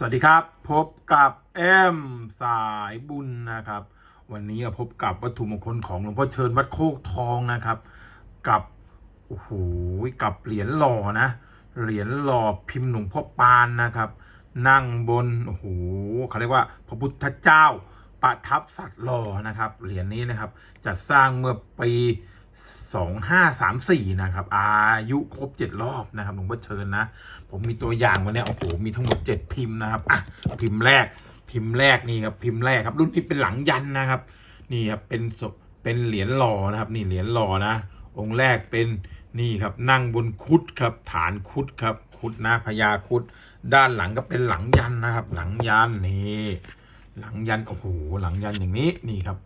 สวัสดีครับ พบกับแอมสายบุญนะครับ วันนี้พบกับวัตถุมงคลของหลวงพ่อเชิญวัดโคกทองนะครับ กับโอ้โหกับเหรียญหล่อนะเหรียญหล่อพิมพ์หลวงพ่อปานนะครับ นั่งบนโอ้โหเขาเรียกว่าพระพุทธเจ้าประทับสัตว์หล่อนะครับเหรียญนี้นะครับจัดสร้างเมื่อปี 2534 นะครับ อายุครบ 7 รอบนะครับหลวงพ่อเชิญนะ ผมมีตัวอย่างวันนี้โอ้โหมีทั้งหมด 7 พิมพ์นะครับอะพิมพ์แรกพิมพ์แรกนี่ครับพิมพ์แรกครับ รุ่นนี้เป็นหลังยันนะครับ นี่ครับเป็นศพเป็นเหรียญหล่อนะครับ นี่เหรียญหล่อนะ องค์แรกเป็นนี่ครับนั่งบนคุดครับ ฐานคุดครับคุดนะพญาคุด ด้านหลังก็เป็นหลังยันนะครับ หลังยันนี่หลังยันโอ้โหหลังยันอย่างนี้นี่ครับ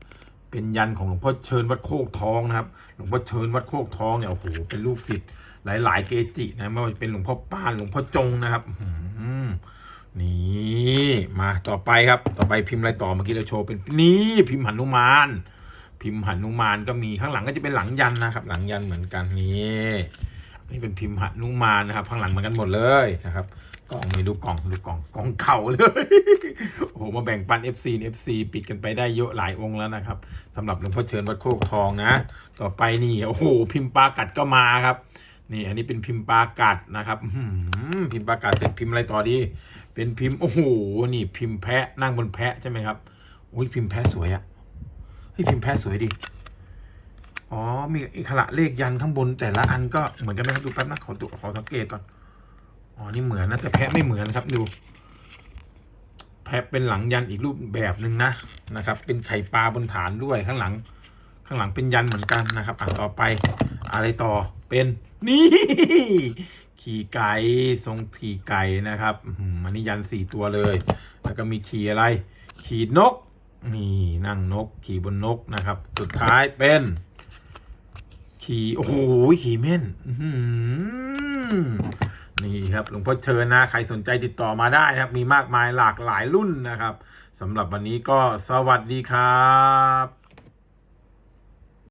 เป็นยันของหลวงพ่อเชิญวัดโคกทองนะครับ หลวงพ่อเชิญวัดโคกทองเนี่ยโอ้โหเป็นลูกศิษย์หลาย ๆ เกจินะไม่ว่าจะเป็นหลวงพ่อปานหลวงพ่อจงนะครับนี่มาต่อไปครับ ต่อไปพิมพ์อะไรต่อเมื่อกี้เราโชว์เป็นนี่พิมพ์หนุมาน พิมพ์หนุมานก็มีข้างหลังก็จะเป็นหลังยันนะครับ หลังยันเหมือนกันนี่นี่เป็นพิมพ์หนุมานนะครับข้างหลังเหมือนกันหมดเลยนะครับ กล่องนี่ดูกล่องดูกล่องกล่องเก่าเลย โอ้โหมาแบ่งปัน FC นี่ FC ปิดกันไปได้เยอะหลายองค์แล้วนะครับสำหรับหลวงพ่อเชิญวัดโคกทองนะ ต่อไปนี่โอ้โหพิมพ์ปลากัดก็มาครับ นี่อันนี้เป็นพิมพ์ปลากัดนะครับพิมพ์ปลากัดเสร็จพิมพ์อะไรต่อดี เป็นพิมพ์โอ้โหนี่พิมพ์แพะนั่งบนแพะใช่ไหมครับอุ้ยพิมพ์แพะสวยอะเฮ้ยพิมพ์แพะสวยดิอ๋อมีอิขระเลขยันข้างบนแต่ละอันก็เหมือนกันไหมครับดูแป๊บนะขอตัวขอสังเกตก่อน อ๋อ นี่เหมือนนะ แต่แพะไม่เหมือนครับดู แพะเป็นหลังยันอีกรูปแบบหนึ่งนะนะครับ เป็นไข่ปลาบนฐานด้วยข้างหลัง ข้างหลังเป็นยันเหมือนกันนะครับ อะต่อไปอะไรต่อเป็นนี่ขี่ไก่ทรงขี่ไก่นะครับอันนี้ยันสี่ตัวเลย แล้วก็มีขี่อะไร ขี่นก นี่นั่งนก ขี่บนนกนะครับ สุดท้ายเป็น ขี่โอ้โหขี่เม่นอื้อหือ นี่ครับหลวงพ่อเชิญนะ ใครสนใจติดต่อมาได้นะครับ มีมากมายหลากหลายรุ่นนะครับสำหรับวันนี้ก็สวัสดีครับ